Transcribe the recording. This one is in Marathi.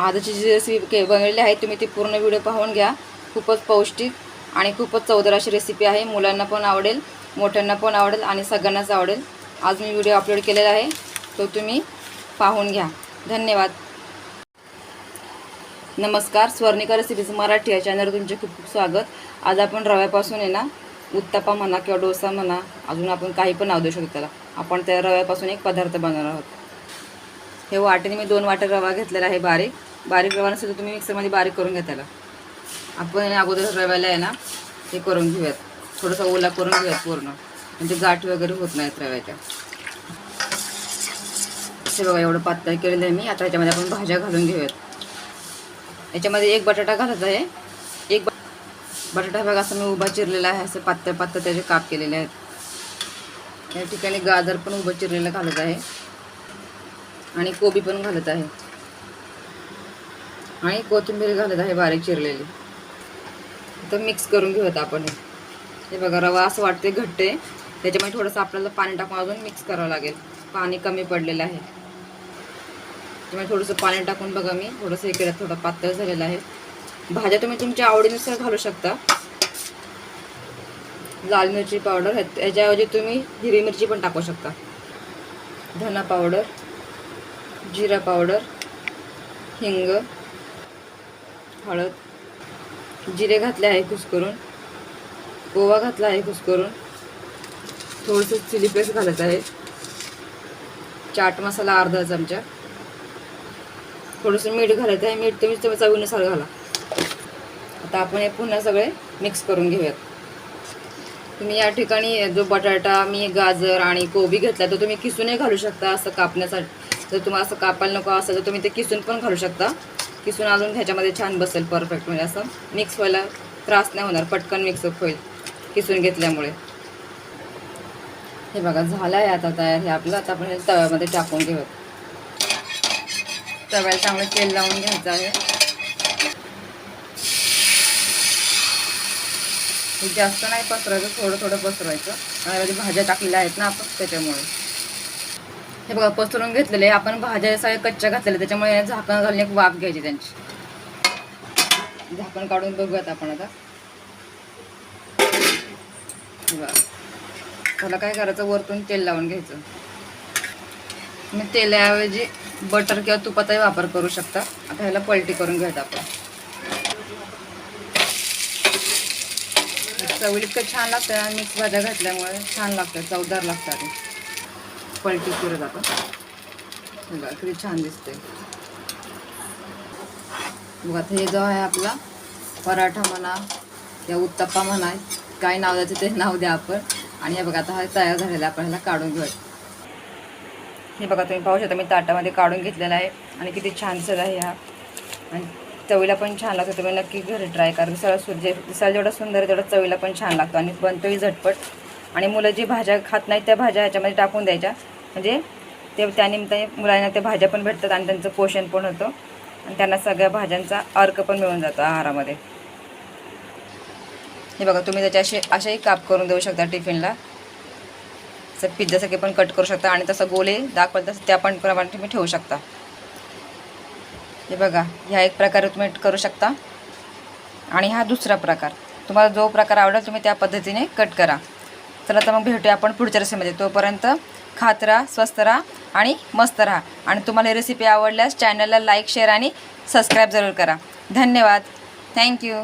आजची जी रेसिपी के बनवलेली आहे तुम्ही ती पूर्ण व्हिडिओ पाहून घ्या. खूपच पौष्टिक आणि खूपच चवदार अशी रेसिपी आहे. मुलांना पण आवडेल मोठ्यांना पण आवडेल आणि सगळ्यांनाच आवडेल. आज मी व्हिडिओ अपलोड केलेला आहे. तो तुम्ही पाहून घ्या. धन्यवाद. नमस्कार. स्वर्णिका रेसिपीज मराठी या चॅनलवर तुमचे खूप खूप स्वागत. आज आपण रव्यापासून आहे ना उत्तपा म्हणा किंवा डोसा म्हणा अजून आपण काही पण नाव देऊ शकतो त्याला. आपण त्या रव्यापासून एक पदार्थ बनवणार आहोत. हे वाटेने मी दोन वाटे रवा घेतलेला आहे बारीक. बारीक रवा नसेल तर तुम्ही मिक्सरमध्ये बारीक करून घ्या त्याला. आपण अगोदर रव्याला आहे ना हे करून घेऊयात. थोडंसं ओला करून घेऊयात पूर्ण. म्हणजे गाठ वगैरे होत नाहीत रव्याच्या. असे बघा एवढं पातळ केलेलं आहे मी. आता याच्यामध्ये आपण भाज्या घालून घेऊयात. याच्यामध्ये एक बटाटा घालत आहे. एक ब- बटाटा बघा असं मी उभा चिरलेला आहे. असं पातळ पातळ त्याचे काप केलेले आहेत. या ठिकाणी गाजर पण उभं चिरलेलं घालत आहे. आणि कोबी पण घालत आहे. आणि कोथिंबीर घालत आहे बारीक चिरलेली. तर मिक्स करून घेऊयात आपण हे. बघा रवा असं वाटते घट्ट आहे. त्याच्यामुळे थोडंसं आपल्याला पाणी टाकून अजून मिक्स करावं लागेल. पाणी कमी पडलेलं आहे. त्यामुळे थोडंसं पाणी टाकून बघा मी. थोडंसं हे केलं थोडं पातळ झालेलं आहे. भाज्या तुम्ही तुमच्या आवडीनुसार घालू शकता. लाल मिरची पावडर याच्याऐवजी तुम्ही हिरवी मिरची पण टाकू शकता. धना पावडर जिरा पावडर हिंग हळद जिरे घातले आहे कुस्करून ओवा घातला आहे कुस्करून थोडंसं चिली पेस्ट घालत आहे चाट मसाला अर्धा चमचा थोडंसं मीठ घालत आहे मीठ तुम्ही तुम्ही चवीनुसार घाला. आता आपण हे पुन्हा सगळे मिक्स करून घेऊयात. तुम्ही या ठिकाणी जो बटाटा मी गाजर आणि कोबी घेतला तो तुम्ही किसूनही घालू शकता असं कापण्यासाठी. जर तुम्हाला असं कापायला नको असेल तर तुम्ही ते किसून पण घालू शकता. किसून अजून ह्याच्यामध्ये छान बसेल परफेक्ट म्हणजे असं मिक्स व्हायला त्रास नाही होणार पटकन मिक्सअप होईल किसून घेतल्यामुळे. हे बघा झालं आहे आता तयार हे आपलं. आता आपण हे तव्यामध्ये टाकून घेऊयात. तव्याला चांगलं तेल लावून घ्यायचं आहे. जास्त नाही पसरायचं थोडं थोडं पसरवायचं. आणि भाज्या टाकलेल्या आहेत ना आपण त्याच्यामुळे. हे बघा पसरून घेतलेले आपण भाज्या सगळ्या कच्च्या घातलेल्या त्याच्यामुळे झाकण घालून एक वाफ घ्यायची त्यांची. झाकण काढून बघूयात आपण आता. त्याला काय करायचं वरतून तेल लावून घ्यायचं. तुम्ही तेलाऐवजी बटर किंवा तुपाचाही वापर करू शकता. आता ह्याला पलटी करून घ्यायचं आपण. चवीला इतकं छान लागतं मिक्स भाज्या घातल्यामुळे छान लागतं चवदार लागतं आणि पलटी करत आपण बघा किती छान दिसतंय. बघा आता हे जो आहे आपला पराठा म्हणा या उत्तप्पा म्हणा काय नाव द्यायचं ते नाव द्या आपण. आणि हे बघा आता हा तयार झालेला आपण ह्याला काढून घेऊ हे बघा तुम्ही पाहू शकता मी ताटामध्ये काढून घेतलेला आहे आणि किती छान दिसत आहे हा. आणि चवीला पण छान लागतो तुम्ही नक्की घरी ट्राय करा. दिसायला सूर्य दिसायला जेवढा सुंदर आहे तेवढा चवीला पण छान लागतो. आणि बनतोही झटपट. आणि मुलं जी भाज्या खात नाहीत त्या भाज्या ह्याच्यामध्ये टाकून द्यायच्या. म्हणजे ते त्यानिमित्ताने मुलांना त्या भाज्या पण भेटतात आणि त्यांचं पोषण पण होतं. आणि त्यांना सगळ्या भाज्यांचा अर्क पण मिळून जातो आहारामध्ये. हे बघा तुम्ही त्याचे असे असेही काप करून देऊ शकता टिफिनला. असं पिझ्झासारखे पण कट करू शकता आणि तसं गोले दाखवाल तसं त्या पण प्रमाणे तुम्ही ठेवू शकता. हे बघा ह्या एक प्रकारे तुम्ही करू शकता. आणि हा दुसरा प्रकार. तुम्हाला जो प्रकार आवडेल तुम्ही त्या पद्धतीने कट करा. चला तर मग भेटूया आपण पुढच्या रेसिपीमध्ये. तोपर्यंत खात राहा स्वस्त राहा आणि मस्त राहा. आणि तुम्हाला ही रेसिपी आवडल्यास चॅनलला लाईक शेअर आणि सबस्क्राईब जरूर करा. धन्यवाद. थँक्यू